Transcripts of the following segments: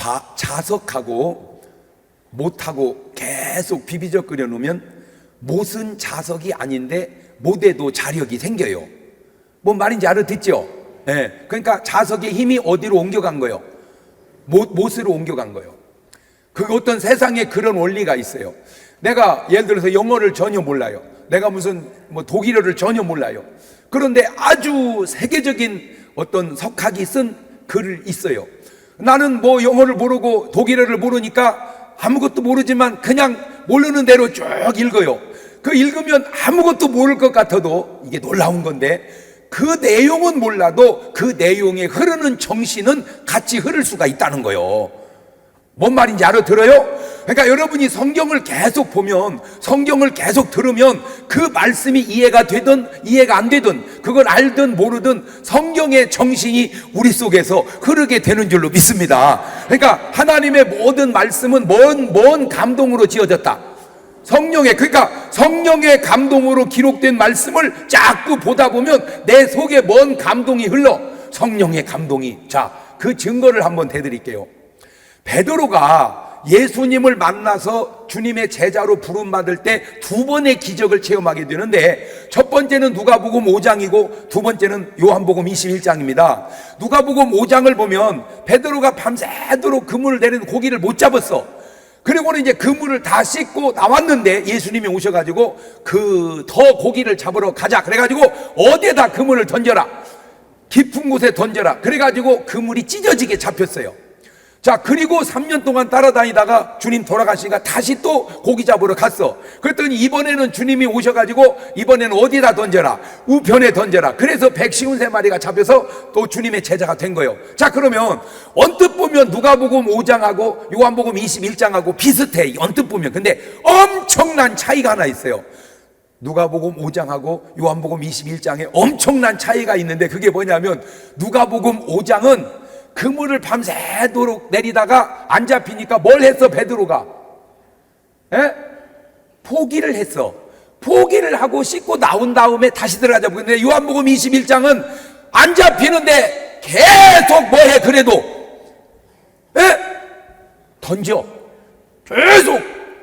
좌, 자석하고 못하고 계속 비비적거려 놓으면 못은 자석이 아닌데 못에도 자력이 생겨요. 뭔 말인지 알아듣죠? 예. 그러니까 자석의 힘이 어디로 옮겨간 거예요? 못, 못으로 옮겨간 거예요. 그 어떤 세상에 그런 원리가 있어요. 내가 예를 들어서 영어를 전혀 몰라요. 내가 무슨 뭐 독일어를 전혀 몰라요. 그런데 아주 세계적인 어떤 석학이 쓴 글을 있어요. 나는 뭐 영어를 모르고 독일어를 모르니까 아무것도 모르지만 그냥 모르는 대로 쭉 읽어요. 그 읽으면 아무것도 모를 것 같아도 이게 놀라운 건데 그 내용은 몰라도 그 내용에 흐르는 정신은 같이 흐를 수가 있다는 거예요. 뭔 말인지 알아들어요? 그러니까 여러분이 성경을 계속 보면 성경을 계속 들으면 그 말씀이 이해가 되든 이해가 안 되든 그걸 알든 모르든 성경의 정신이 우리 속에서 흐르게 되는 줄로 믿습니다. 그러니까 하나님의 모든 말씀은 뭔, 뭔 감동으로 지어졌다. 성령의 그러니까 성령의 감동으로 기록된 말씀을 자꾸 보다 보면 내 속에 뭔 감동이 흘러 성령의 감동이 자 그 증거를 한번 대드릴게요. 베드로가 예수님을 만나서 주님의 제자로 부름받을 때 두 번의 기적을 체험하게 되는데 첫 번째는 누가복음 5장이고 두 번째는 요한복음 21장입니다. 누가복음 5장을 보면 베드로가 밤새도록 그물을 내리는 고기를 못 잡았어. 그리고는 이제 그물을 다 씻고 나왔는데 예수님이 오셔가지고 그 더 고기를 잡으러 가자. 그래가지고 어디에다 그물을 던져라. 깊은 곳에 던져라. 그래가지고 그물이 찢어지게 잡혔어요. 자, 그리고 3년 동안 따라다니다가 주님 돌아가시니까 다시 또 고기 잡으러 갔어. 그랬더니 이번에는 주님이 오셔가지고 이번에는 어디다 던져라? 우편에 던져라. 그래서 153마리가 잡혀서 또 주님의 제자가 된 거예요. 자, 그러면 언뜻 보면 누가복음 5장하고 요한복음 21장하고 비슷해. 언뜻 보면. 근데 엄청난 차이가 하나 있어요. 누가복음 5장하고 요한복음 21장에 엄청난 차이가 있는데 그게 뭐냐면 누가복음 5장은 그물을 밤새도록 내리다가 안 잡히니까 뭘 했어 베드로가? 에? 포기를 했어. 포기를 하고 씻고 나온 다음에 다시 들어가자. 근데 요한복음 21장은 안 잡히는데 계속 뭐해 그래도 에? 던져. 계속.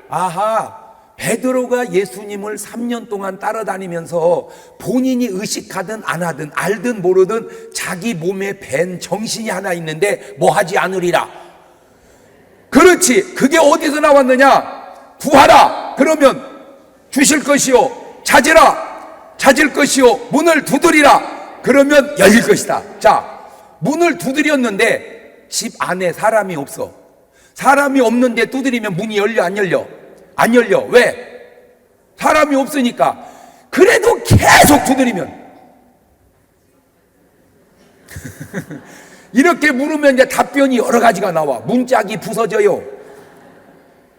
아하. 베드로가 예수님을 3년 동안 따라다니면서 본인이 의식하든 안 하든 알든 모르든 자기 몸에 밴 정신이 하나 있는데 뭐 하지 않으리라. 그렇지. 그게 어디서 나왔느냐? 구하라. 그러면 주실 것이요. 찾으라. 찾을 것이요. 문을 두드리라. 그러면 열릴 것이다. 자, 문을 두드렸는데 집 안에 사람이 없어. 사람이 없는데 두드리면 문이 열려 안 열려? 안 열려. 왜? 사람이 없으니까. 그래도 계속 두드리면. 이렇게 물으면 이제 답변이 여러 가지가 나와. 문짝이 부서져요.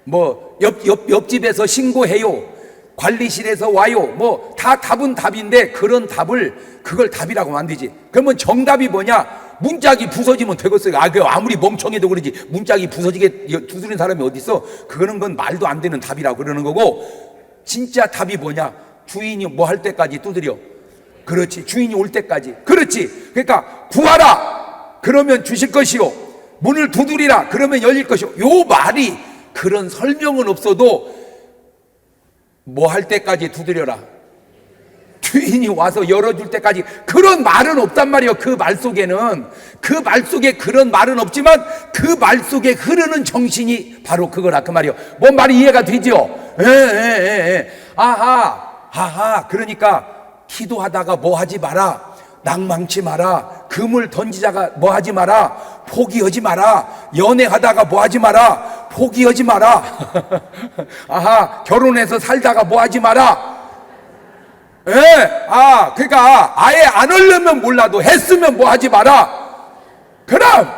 뭐, 옆, 옆, 옆집에서 신고해요. 관리실에서 와요. 뭐, 다 답은 답인데 그런 답을, 그걸 답이라고 만들지. 그러면 정답이 뭐냐? 문짝이 부서지면 되겠어요. 아, 그 아무리 멍청해도 그러지. 문짝이 부서지게 두드리는 사람이 어디 있어? 그거는 건 말도 안 되는 답이라고 그러는 거고, 진짜 답이 뭐냐? 주인이 뭐 할 때까지 두드려. 그렇지. 주인이 올 때까지. 그렇지. 그러니까 구하라. 그러면 주실 것이요. 문을 두드리라. 그러면 열릴 것이요. 요 말이 그런 설명은 없어도 뭐 할 때까지 두드려라. 주인이 와서 열어줄 때까지 그런 말은 없단 말이에요. 그 말 속에는 그 말 속에 그런 말은 없지만 그 말 속에 흐르는 정신이 바로 그거라 그 말이요. 뭔 말이 이해가 되죠? 예, 예, 예, 예. 아하, 아하. 그러니까 기도하다가 뭐 하지 마라. 낭망치 마라. 금을 던지다가 뭐 하지 마라. 포기하지 마라. 연애하다가 뭐 하지 마라. 포기하지 마라. 아하, 결혼해서 살다가 뭐 하지 마라. 예, 아, 그러니까 아예 안 하려면 몰라도 했으면 뭐 하지 마라. 그럼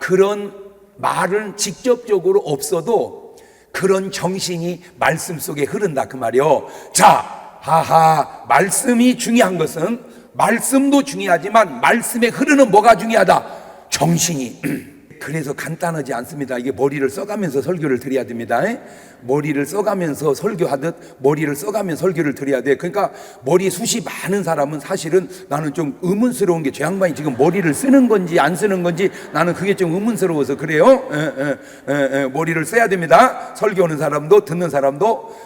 그런 말은 직접적으로 없어도 그런 정신이 말씀 속에 흐른다 그 말이요. 자, 하하, 말씀이 중요한 것은 말씀도 중요하지만 말씀에 흐르는 뭐가 중요하다? 정신이. 그래서 간단하지 않습니다. 이게 머리를 써가면서 설교를 드려야 됩니다. 에? 머리를 써가면서 설교하듯 머리를 써가면 설교를 드려야 돼. 그러니까 머리 숱이 많은 사람은 사실은 나는 좀 의문스러운 게저 양반이 지금 머리를 쓰는 건지 안 쓰는 건지 나는 그게 좀 의문스러워서 그래요. 에, 에, 에, 에, 머리를 써야 됩니다. 설교하는 사람도 듣는 사람도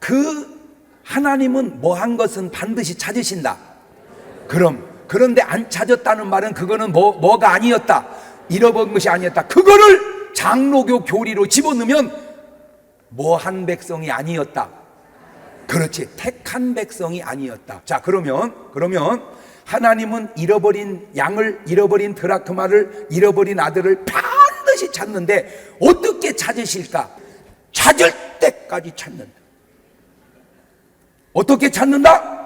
그 하나님은 뭐 한 것은 반드시 찾으신다. 그럼 그런데 안 찾았다는 말은 그거는 뭐 뭐가 아니었다. 잃어버린 것이 아니었다. 그거를 장로교 교리로 집어넣으면 뭐한 백성이 아니었다. 그렇지. 택한 백성이 아니었다. 자, 그러면 그러면 하나님은 잃어버린 양을 잃어버린 드라크마를 잃어버린 아들을 반드시 찾는데 어떻게 찾으실까? 찾을 때까지 찾는다. 어떻게 찾는다?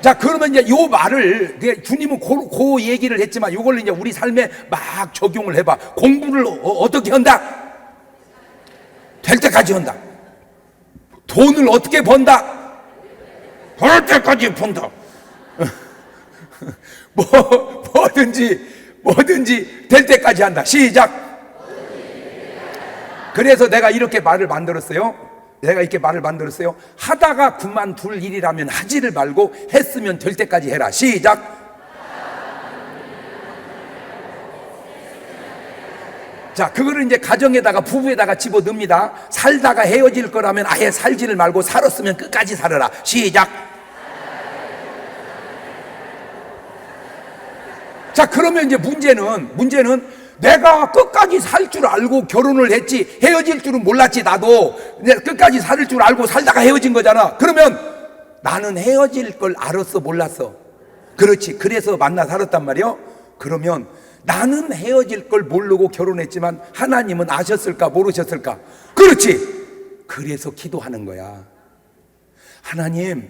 자, 그러면 이제 요 말을, 주님은 그, 그 얘기를 했지만 요걸 이제 우리 삶에 막 적용을 해봐. 공부를 어, 떻게 한다? 될 때까지 한다. 돈을 어떻게 번다? 벌 때까지 번다. 뭐, 뭐든지, 뭐든지 될 때까지 한다. 시작. 그래서 내가 이렇게 말을 만들었어요. 내가 이렇게 말을 만들었어요. 하다가 그만둘 일이라면 하지를 말고 했으면 될 때까지 해라. 시작. 자, 그거를 이제 가정에다가 부부에다가 집어 넣습니다. 살다가 헤어질 거라면 아예 살지를 말고 살았으면 끝까지 살아라. 시작. 자, 그러면 이제 문제는, 문제는 내가 끝까지 살 줄 알고 결혼을 했지, 헤어질 줄은 몰랐지, 나도. 끝까지 살 줄 알고 살다가 헤어진 거잖아. 그러면 나는 헤어질 걸 알았어, 몰랐어? 그렇지. 그래서 만나 살았단 말이요. 그러면 나는 헤어질 걸 모르고 결혼했지만 하나님은 아셨을까, 모르셨을까? 그렇지. 그래서 기도하는 거야. 하나님,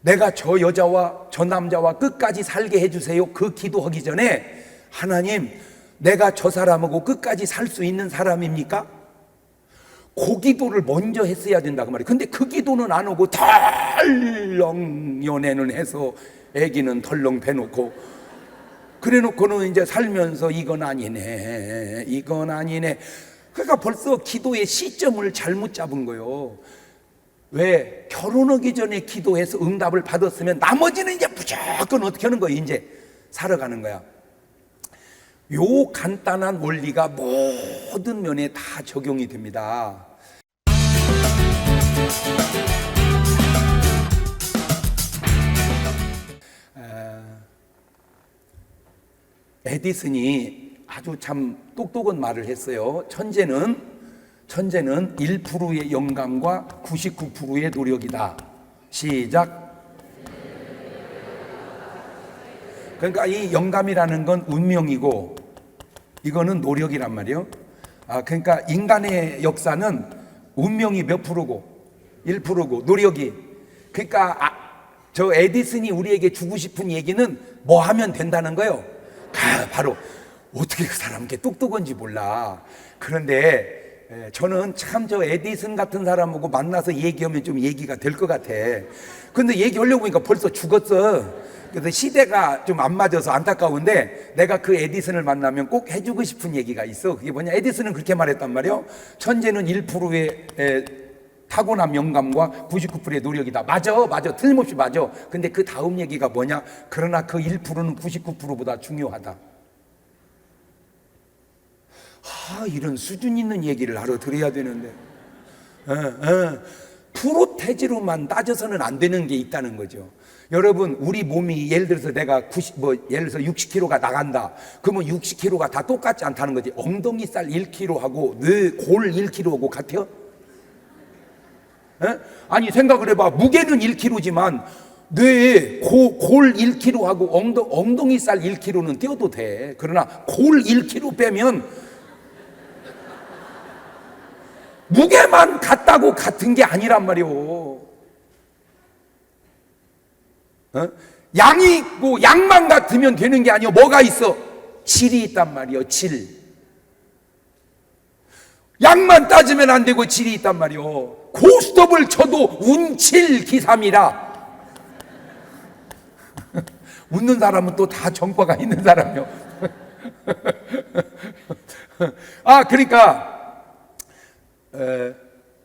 내가 저 여자와 저 남자와 끝까지 살게 해주세요. 그 기도하기 전에 하나님, 내가 저 사람하고 끝까지 살 수 있는 사람입니까? 그 기도를 먼저 했어야 된다 그 말이에요. 근데 그 기도는 안 오고 덜렁 연애는 해서 애기는 덜렁 배놓고 그래 놓고는 이제 살면서 이건 아니네, 이건 아니네. 그러니까 벌써 기도의 시점을 잘못 잡은 거예요. 왜 결혼하기 전에 기도해서 응답을 받았으면 나머지는 이제 무조건 어떻게 하는 거예요? 이제 살아가는 거야. 요 간단한 원리가 모든 면에 다 적용이 됩니다. 에디슨이 아주 참 똑똑한 말을 했어요. 천재는 천재는 1%의 영감과 99%의 노력이다. 시작. 그러니까 이 영감이라는 건 운명이고 이거는 노력이란 말이요. 아 그러니까 인간의 역사는 운명이 몇 프로고 1%고 노력이 그러니까 아, 저 에디슨이 우리에게 주고 싶은 얘기는 뭐 하면 된다는 거예요. 아, 바로 어떻게 그 사람께 똑똑한지 몰라. 그런데 에, 저는 참 저 에디슨 같은 사람하고 만나서 얘기하면 좀 얘기가 될 것 같아. 근데 얘기하려고 보니까 벌써 죽었어. 그래서 시대가 좀 안 맞아서 안타까운데 내가 그 에디슨을 만나면 꼭 해주고 싶은 얘기가 있어. 그게 뭐냐? 에디슨은 그렇게 말했단 말이요. 천재는 1%의 에, 타고난 영감과 99%의 노력이다. 맞아, 맞아. 틀림없이 맞아. 근데 그 다음 얘기가 뭐냐? 그러나 그 1%는 99%보다 중요하다. 아, 이런 수준 있는 얘기를 알아들어야 되는데. 에, 에. 프로테지로만 따져서는 안 되는 게 있다는 거죠. 여러분, 우리 몸이 예를 들어서 내가 90, 뭐, 예를 들어서 60kg가 나간다. 그러면 60kg가 다 똑같지 않다는 거지. 엉덩이 살 1kg하고 뇌골 1kg하고 같아요? 에? 아니, 생각을 해봐. 무게는 1kg지만 뇌에 고, 골 1kg하고 엉덩, 엉덩이 살 1kg는 떼어도 돼. 그러나 골 1kg 빼면 무게만 같다고 같은 게 아니란 말이오. 어? 양이 있고 양만 같으면 되는 게 아니요. 뭐가 있어? 질이 있단 말이요. 질. 양만 따지면 안 되고 질이 있단 말이요. 고스톱을 쳐도 운칠 기삼이라. 웃는 사람은 또 다 정과가 있는 사람이요. 아, 그러니까, 에,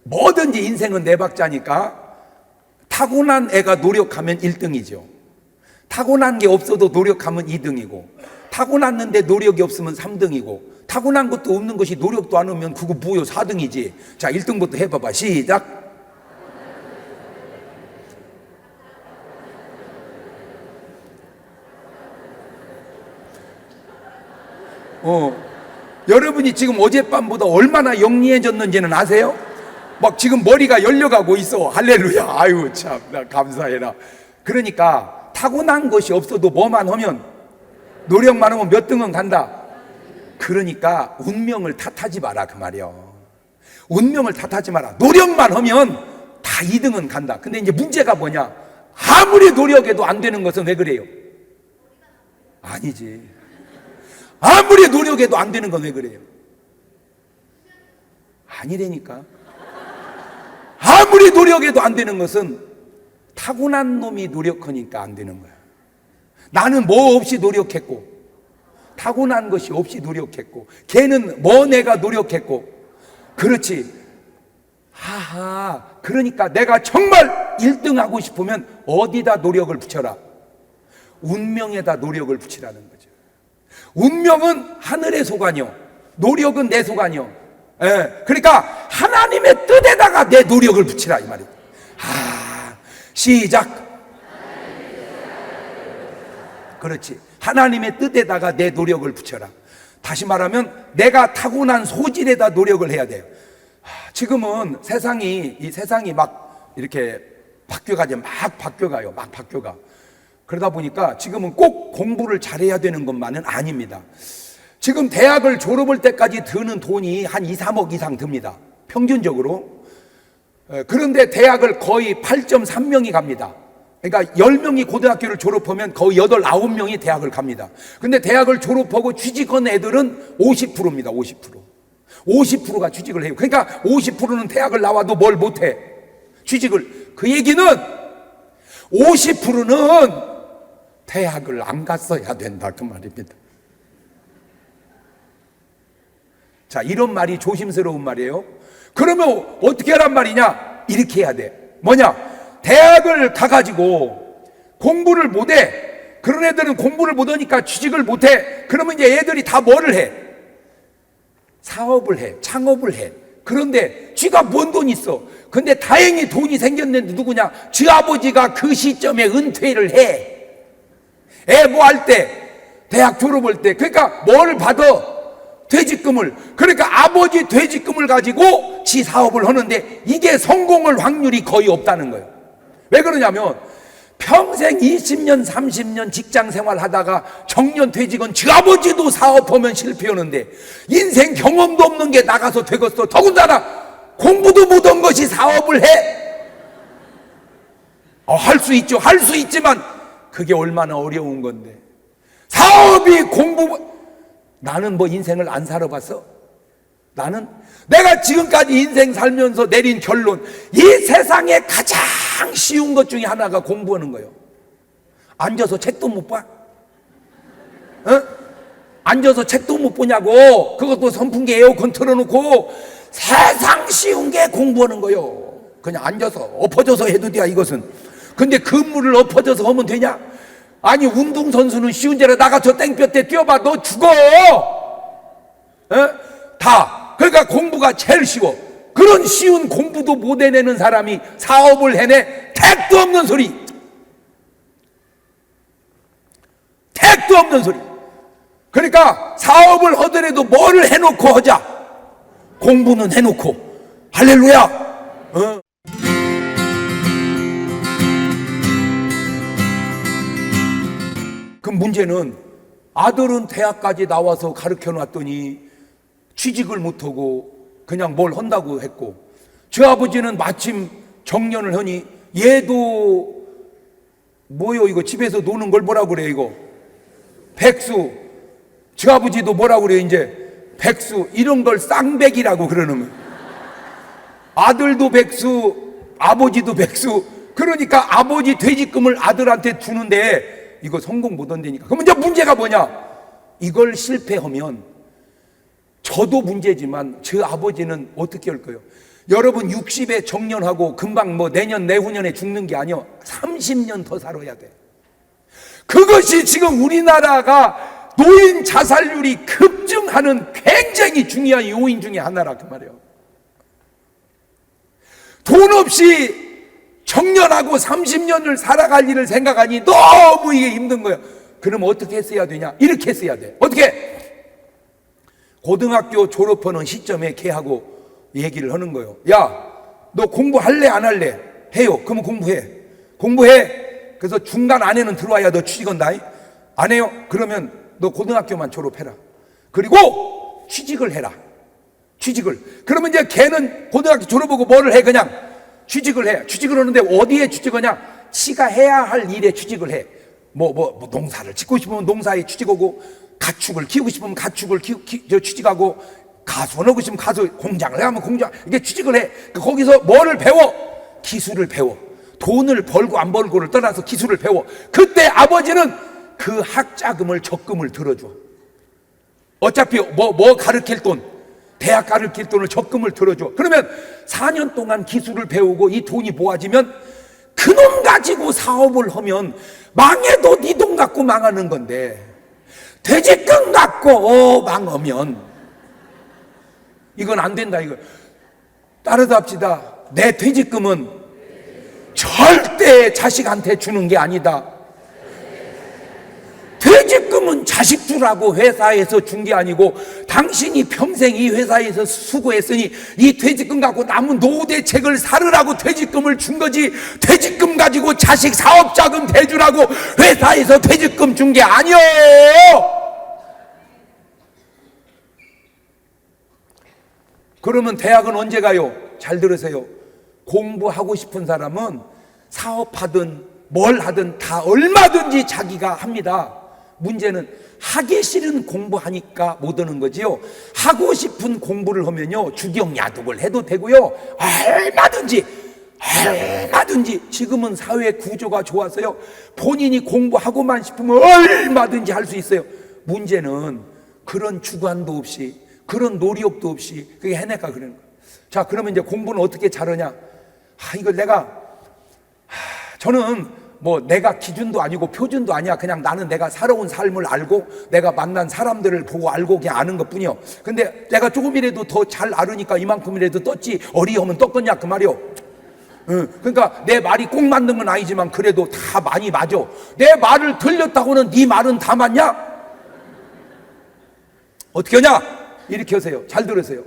뭐든지 인생은 네 박자니까 타고난 애가 노력하면 1등이죠. 타고난 게 없어도 노력하면 2등이고, 타고났는데 노력이 없으면 3등이고, 타고난 것도 없는 것이 노력도 안 하면 그거 뭐요? 4등이지. 자, 1등부터 해봐봐. 시작. 어, 여러분이 지금 어젯밤보다 얼마나 영리해졌는지는 아세요? 막 지금 머리가 열려가고 있어. 할렐루야. 아유, 참, 나 감사해라. 그러니까 타고난 것이 없어도 뭐만 하면 노력만 하면 몇 등은 간다. 그러니까 운명을 탓하지 마라. 그 말이야. 운명을 탓하지 마라. 노력만 하면 다 2등은 간다. 근데 이제 문제가 뭐냐? 아무리 노력해도 안 되는 것은 왜 그래요? 아니지. 아무리 노력해도 안 되는 건 왜 그래요? 아니라니까. 아무리 노력해도 안 되는 것은 타고난 놈이 노력하니까 안 되는 거야. 나는 뭐 없이 노력했고, 타고난 것이 없이 노력했고, 걔는 뭐 내가 노력했고, 그렇지. 하하. 그러니까 내가 정말 1등 하고 싶으면 어디다 노력을 붙여라? 운명에다 노력을 붙이라는 거죠. 운명은 하늘의 소관이요. 노력은 내 소관이요. 예. 그러니까 하나님의 뜻에다가 내 노력을 붙이라 이 말이에요. 아, 시작. 그렇지. 하나님의 뜻에다가 내 노력을 붙여라. 다시 말하면 내가 타고난 소질에다 노력을 해야 돼요. 아, 지금은 세상이 이 세상이 막 이렇게 바뀌어가죠. 막 바뀌어가요. 막 바뀌어가. 그러다 보니까 지금은 꼭 공부를 잘해야 되는 것만은 아닙니다. 지금 대학을 졸업할 때까지 드는 돈이 한 2, 3억 이상 듭니다. 평균적으로. 에, 그런데 대학을 거의 8.3명이 갑니다. 그러니까 10명이 고등학교를 졸업하면 거의 8, 9명이 대학을 갑니다. 근데 대학을 졸업하고 취직한 애들은 50%입니다. 50%. 50%가 취직을 해요. 그러니까 50%는 대학을 나와도 뭘 못해. 취직을. 그 얘기는 50%는 대학을 안 갔어야 된다. 그 말입니다. 자, 이런 말이 조심스러운 말이에요. 그러면 어떻게 하란 말이냐? 이렇게 해야 돼. 뭐냐? 대학을 가가지고 공부를 못해. 그런 애들은 공부를 못하니까 취직을 못해. 그러면 이제 애들이 다 뭐를 해? 사업을 해. 창업을 해. 그런데 쥐가 뭔 돈 있어? 근데 다행히 돈이 생겼는데 누구냐? 쥐 아버지가 그 시점에 은퇴를 해. 애 뭐 할 때? 대학 졸업할 때. 그러니까 뭘 받아? 퇴직금을. 그러니까 아버지 퇴직금을 가지고 지 사업을 하는데 이게 성공할 확률이 거의 없다는 거예요. 왜 그러냐면 평생 20년, 30년 직장 생활 하다가 정년 퇴직은 지 아버지도 사업하면 실패하는데 인생 경험도 없는 게 나가서 되겠어. 더군다나 공부도 못한 것이 사업을 해. 어, 할 수 있죠. 할 수 있지만 그게 얼마나 어려운 건데. 사업이 공부, 나는 뭐 인생을 안 살아봤어? 나는 내가 지금까지 인생 살면서 내린 결론, 이 세상에 가장 쉬운 것 중에 하나가 공부하는 거예요. 앉아서 책도 못 봐? 어? 앉아서 책도 못 보냐고. 그것도 선풍기 에어컨 틀어놓고 세상 쉬운 게 공부하는 거요. 그냥 앉아서 엎어져서 해도 돼 이것은. 근데 근무를 엎어져서 하면 되냐? 아니 운동선수는 쉬운 데로 나가서 땡볕 때 뛰어봐 너 죽어. 어? 다. 그러니까 공부가 제일 쉬워. 그런 쉬운 공부도 못 해내는 사람이 사업을 해내 택도 없는 소리. 택도 없는 소리. 그러니까 사업을 하더라도 뭐를 해놓고 하자. 공부는 해놓고. 할렐루야. 어? 그 문제는 아들은 대학까지 나와서 가르쳐 놨더니 취직을 못하고 그냥 뭘 한다고 했고 저 아버지는 마침 정년을 하니 얘도 뭐요 이거 집에서 노는 걸 뭐라 그래 이거? 백수. 저 아버지도 뭐라 그래 이제? 백수. 이런 걸 쌍백이라고 그러는 아들도 백수 아버지도 백수. 그러니까 아버지 퇴직금을 아들한테 주는데 이거 성공 못 한다니까 그러면 이제 문제가 뭐냐 이걸 실패하면 저도 문제지만 저 아버지는 어떻게 할 거예요? 여러분 60에 정년하고 금방 뭐 내년 내후년에 죽는 게 아니요 30년 더 살아야 돼. 그것이 지금 우리나라가 노인 자살률이 급증하는 굉장히 중요한 요인 중에 하나라 그 말이에요. 돈 없이 정년하고 30년을 살아갈 일을 생각하니 너무 이게 힘든 거예요. 그럼 어떻게 했어야 되냐? 이렇게 했어야 돼. 어떻게? 고등학교 졸업하는 시점에 걔하고 얘기를 하는 거예요. 야, 너 공부할래 안 할래? 해요. 그러면 공부해. 공부해. 그래서 중간 안에는 들어와야 너 취직한다. 안 해요? 그러면 너 고등학교만 졸업해라. 그리고 취직을 해라. 취직을. 그러면 이제 걔는 고등학교 졸업하고 뭐를 해? 그냥 취직을 해. 취직을 하는데 어디에 취직하냐? 지가 해야 할 일에 취직을 해. 뭐, 뭐, 뭐 농사를 짓고 싶으면 농사에 취직하고 가축을 키우고 싶으면 가축을 키우, 키, 저 취직하고 가수원 하고 싶으면 가수 공장을 하면 공장 이게 취직을 해. 그 거기서 뭐를 배워? 기술을 배워. 돈을 벌고 안 벌고를 떠나서 기술을 배워. 그때 아버지는 그 학자금을 적금을 들어줘. 어차피 뭐, 뭐 가르칠 돈, 대학 가르칠 돈을 적금을 들어줘. 그러면 4년 동안 기술을 배우고 이 돈이 모아지면 그놈 가지고 사업을 하면 망해도 네 돈 갖고 망하는 건데 돼지羹 갖고 망하면 이건 안 된다 이거. 따라서 합시다. 내 퇴직금은 절대 자식한테 주는 게 아니다. 퇴직금은 자식 주라고 회사에서 준 게 아니고 당신이 평생 이 회사에서 수고했으니 이 퇴직금 갖고 남은 노후 대책을 사르라고 퇴직금을 준 거지 퇴직금 가지고 자식 사업 자금 대주라고 회사에서 퇴직금 준 게 아니요. 그러면 대학은 언제 가요? 잘 들으세요. 공부하고 싶은 사람은 사업하든 뭘 하든 다 얼마든지 자기가 합니다. 문제는 하기 싫은 공부하니까 못 오는 거지요. 하고 싶은 공부를 하면요. 주경 야독을 해도 되고요. 얼마든지 얼마든지 지금은 사회 구조가 좋아서요. 본인이 공부하고만 싶으면 얼마든지 할 수 있어요. 문제는 그런 주관도 없이 그런 노력도 없이 그게 해내가 그러는 거예요. 자, 그러면 이제 공부는 어떻게 잘하냐? 아, 이걸 내가 하, 저는 뭐 내가 기준도 아니고 표준도 아니야. 그냥 나는 내가 살아온 삶을 알고 내가 만난 사람들을 보고 알고 그냥 아는 것 뿐이요. 근데 내가 조금이라도 더 잘 알으니까 이만큼이라도 떴지 어리하면 떴겠냐 그 말이요. 응, 그러니까 내 말이 꼭 맞는 건 아니지만 그래도 다 많이 맞아. 내 말을 들렸다고는 네 말은 다 맞냐? 어떻게 하냐? 이렇게 하세요. 잘 들으세요.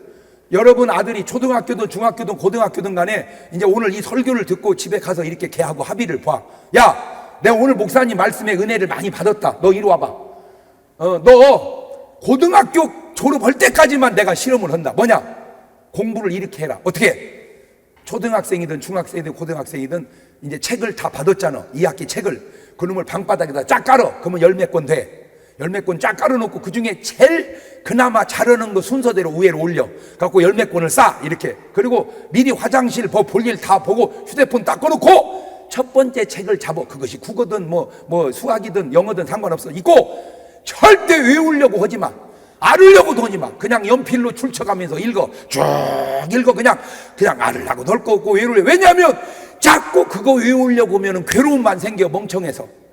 여러분 아들이 초등학교든 중학교든 고등학교든 간에 이제 오늘 이 설교를 듣고 집에 가서 이렇게 걔하고 합의를 봐. 야, 내가 오늘 목사님 말씀에 은혜를 많이 받았다. 너 이리 와봐. 어, 너 고등학교 졸업할 때까지만 내가 실험을 한다. 뭐냐? 공부를 이렇게 해라. 어떻게? 초등학생이든 중학생이든 고등학생이든 이제 책을 다 받았잖아. 2학기 책을. 그놈을 방바닥에다 쫙 깔어. 그러면 열몇 권 돼. 열몇권쫙 깔아놓고 그 중에 제일 그나마 잘하는 거 순서대로 위에로 올려. 갖고 열몇 권을 쌓. 이렇게. 그리고 미리 화장실 뭐 볼일 다 보고 휴대폰 딱 꺼놓고 첫 번째 책을 잡아. 그것이 국어든 뭐, 뭐 수학이든 영어든 상관없어. 있고 절대 외우려고 하지 마. 알으려고도 하지 마. 그냥 연필로 출처가면서 읽어. 쭉 읽어. 그냥, 그냥 알으려고 널거 없고 외우려. 왜냐하면 자꾸 그거 외우려고 하면 괴로움만 생겨, 멍청해서.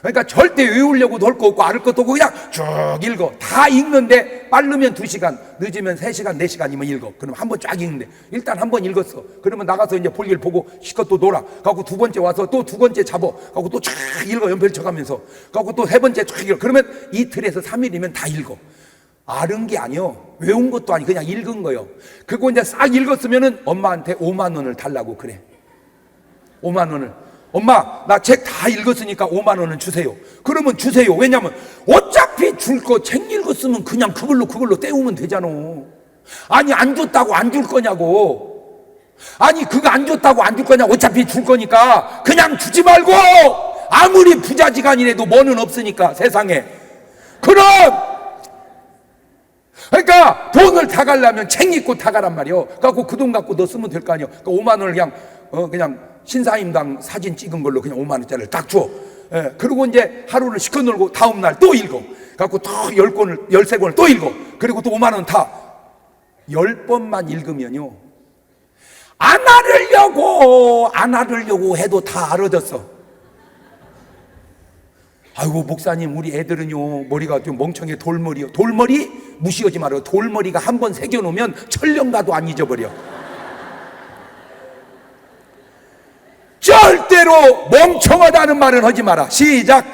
그러니까 절대 외우려고 널거 없고 알을 것도 없고 그냥 쭉 읽어. 다 읽는데 빠르면 두 시간, 늦으면 세 시간, 네 시간이면 읽어. 그럼 한 번 쫙 읽는데 일단 한 번 읽었어. 그러면 나가서 이제 볼일 보고 시컷 또 놀아. 가고 두 번째 와서 또 두 번째 잡어. 가고 또 쫙 읽어 연필 쳐가면서. 가고 또 세 번째 쫙 읽어. 그러면 이틀에서 삼일이면 다 읽어. 아는 게 아니요. 외운 것도 아니 그냥 읽은 거요. 그거 이제 싹 읽었으면은 엄마한테 5만 원을 달라고 그래. 5만 원을. 엄마, 나 책 다 읽었으니까 5만 원은 주세요. 그러면 주세요. 왜냐면 어차피 줄 거 책 읽었으면 그냥 그걸로 그걸로 때우면 되잖아. 아니 안 줬다고 안 줄 거냐고. 아니 그거 안 줬다고 안 줄 거냐. 어차피 줄 거니까 그냥 주지 말고 아무리 부자지간이라도 뭐는 없으니까 세상에. 그럼 그러니까 돈을 다 가려면 책 읽고 다 가란 말이요. 갖고 그 돈 갖고 너 쓰면 될 거 아니요. 그러니까 5만 원을 그냥 어 그냥 신사임당 사진 찍은 걸로 그냥 5만 원짜리를 딱 줘. 예, 그리고 이제 하루를 시켜 놀고 다음 날 또 읽어. 갖고 또열 권을 열세 권을 또 읽어. 그리고 또 5만 원 타. 열 번만 읽으면요. 안 알으려고 안 알으려고 해도 다 알아졌어. 아이고 목사님 우리 애들은요 머리가 좀 멍청해 돌머리요 돌머리 무시하지 말아요 돌머리가 한 번 새겨놓으면 천년 가도 안 잊어버려 절대로 멍청하다는 말은 하지 마라 시작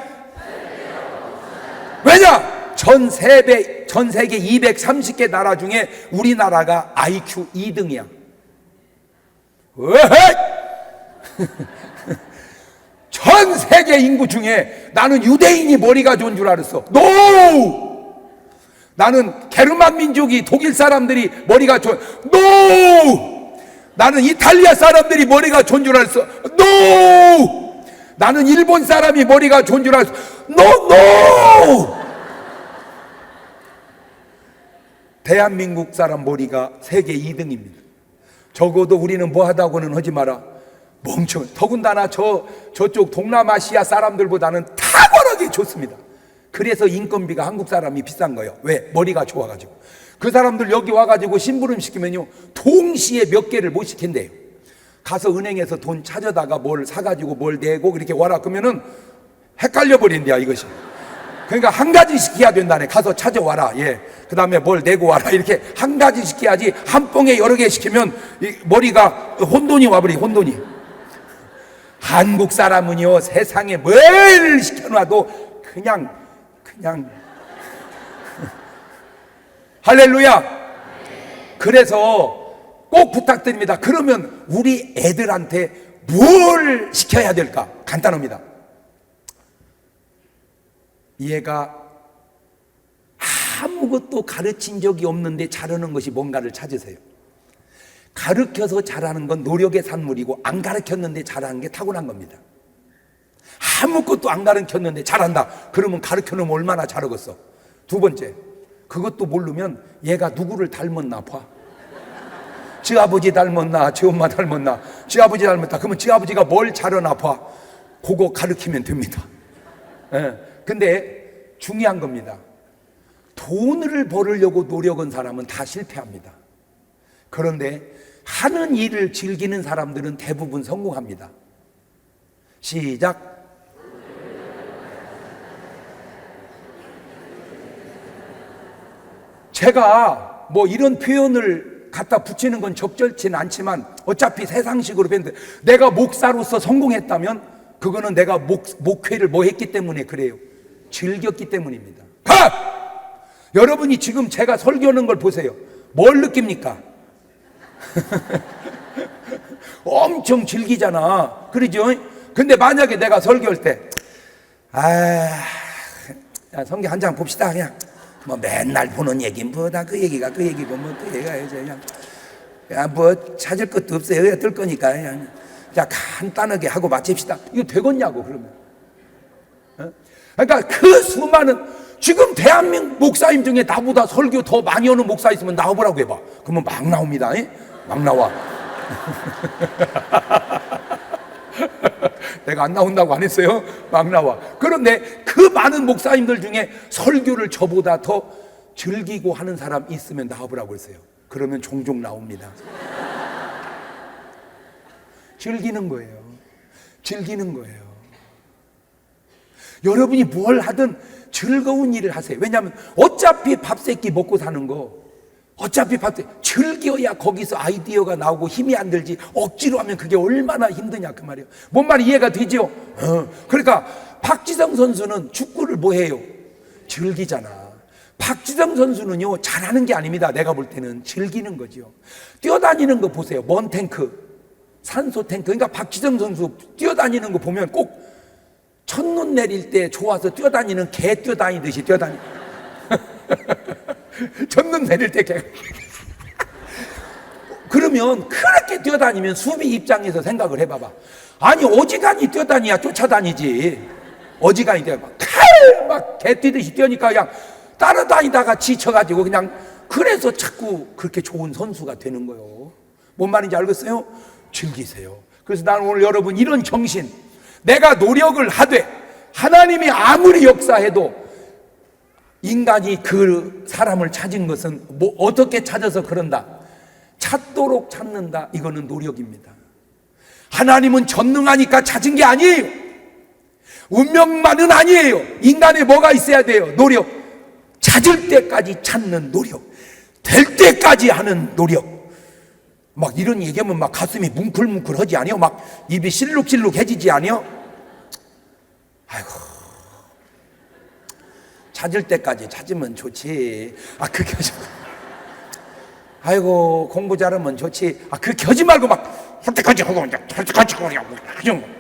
왜냐 전 세계 전 세계 230개 나라 중에 우리나라가 IQ 2등이야 으헤이! 전 세계 인구 중에 나는 유대인이 머리가 좋은 줄 알았어. 노! 나는 게르만 민족이 독일 사람들이 머리가 좋은 노! 나는 이탈리아 사람들이 머리가 좋은 줄 알았어. 노! 나는 일본 사람이 머리가 좋은 줄 알았어. 노! 노! 대한민국 사람 머리가 세계 2등입니다. 적어도 우리는 뭐 하다고는 하지 마라. 멍청. 더군다나 저 저쪽 동남아시아 사람들보다는 탁월하게 좋습니다. 그래서 인건비가 한국 사람이 비싼 거예요. 왜? 머리가 좋아가지고. 그 사람들 여기 와가지고 심부름 시키면요 동시에 몇 개를 못 시킨대요. 가서 은행에서 돈 찾아다가 뭘 사가지고 뭘 내고 그렇게 와라 그러면은 헷갈려 버린대야 이것이. 그러니까 한 가지 시켜야 된다네. 가서 찾아와라. 예. 그 다음에 뭘 내고 와라. 이렇게 한 가지 시켜야지 한 뽕에 여러 개 시키면 이 머리가 혼돈이 와버리, 혼돈이. 한국 사람은요, 세상에 뭘 시켜놔도 그냥, 그냥. 할렐루야! 그래서 꼭 부탁드립니다. 그러면 우리 애들한테 뭘 시켜야 될까? 간단합니다. 얘가 아무것도 가르친 적이 없는데 잘하는 것이 뭔가를 찾으세요. 가르쳐서 잘하는 건 노력의 산물이고 안 가르쳤는데 잘하는 게 타고난 겁니다. 아무것도 안 가르쳤는데 잘한다. 그러면 가르쳐 놓으면 얼마나 잘하겠어. 두 번째, 그것도 모르면 얘가 누구를 닮았나 봐. 지 아버지 닮았나, 지 엄마 닮았나, 지 아버지 닮았다. 그러면 지 아버지가 뭘 잘하나 봐. 그거 가르치면 됩니다. 예. 근데 중요한 겁니다. 돈을 벌으려고 노력한 사람은 다 실패합니다. 그런데 하는 일을 즐기는 사람들은 대부분 성공합니다. 시작. 제가 뭐 이런 표현을 갖다 붙이는 건 적절치는 않지만 어차피 세상식으로 뵀는데 내가 목사로서 성공했다면 그거는 내가 목, 목회를 뭐 했기 때문에 그래요. 즐겼기 때문입니다. 가! 여러분이 지금 제가 설교하는 걸 보세요. 뭘 느낍니까? 엄청 즐기잖아. 그러죠? 근데 만약에 내가 설교할 때, 아, 야, 성경 한 장 봅시다. 그냥. 뭐 맨날 보는 얘기, 뭐다 그 얘기가 그 얘기고, 뭐 그 얘기가 이제 그냥. 야, 뭐 찾을 것도 없어요. 그냥 뜰 거니까. 그냥. 자, 간단하게 하고 마칩시다. 이거 되겠냐고, 그러면. 어? 그러니까 그 수많은 지금 대한민국 목사님 중에 나보다 설교 더 많이 하는 목사 있으면 나와보라고 해봐. 그러면 막 나옵니다. 에? 막 나와. 내가 안 나온다고 안 했어요? 막 나와. 그런데 그 많은 목사님들 중에 설교를 저보다 더 즐기고 하는 사람 있으면 나와보라고 했어요. 그러면 종종 나옵니다. 즐기는 거예요. 즐기는 거예요. 여러분이 뭘 하든 즐거운 일을 하세요. 왜냐하면 어차피 밥 세끼 먹고 사는 거 어차피 밥 세, 즐겨야 거기서 아이디어가 나오고 힘이 안 들지 억지로 하면 그게 얼마나 힘드냐 그 말이에요. 뭔 말이 이해가 되죠? 어. 그러니까 박지성 선수는 축구를 뭐 해요? 즐기잖아. 박지성 선수는요 잘하는 게 아닙니다. 내가 볼 때는 즐기는 거죠. 뛰어다니는 거 보세요. 먼 탱크, 산소 탱크. 그러니까 박지성 선수 뛰어다니는 거 보면 꼭 첫눈 내릴 때 좋아서 뛰어다니는 개 뛰어다니듯이 뛰어다니. 첫눈 내릴 때 개. 그러면 그렇게 뛰어다니면 수비 입장에서 생각을 해봐봐. 아니 어지간히 뛰어다니야 쫓아다니지. 어지간히 뛰어봐. 칼막 개 뛰듯이 뛰니까 그냥 따라다니다가 지쳐가지고 그냥 그래서 자꾸 그렇게 좋은 선수가 되는 거요. 뭔 말인지 알겠어요? 즐기세요. 그래서 나는 오늘 여러분 이런 정신 내가 노력을 하되 하나님이 아무리 역사해도 인간이 그 사람을 찾은 것은 뭐 어떻게 찾아서 그런다. 찾도록 찾는다. 이거는 노력입니다. 하나님은 전능하니까 찾은 게 아니에요. 운명만은 아니에요. 인간에 뭐가 있어야 돼요? 노력. 찾을 때까지 찾는 노력. 될 때까지 하는 노력. 막 이런 얘기하면 막 가슴이 뭉클뭉클하지 아니요? 막 입이 실룩실룩해지지 아니요? 아이고. 찾을 때까지 찾으면 좋지. 아, 그렇게 하지 마. 아이고, 공부 잘하면 좋지. 아, 그렇게 하지 말고 막, 할 때까지 하고, 때까지 하고, 그냥, 그냥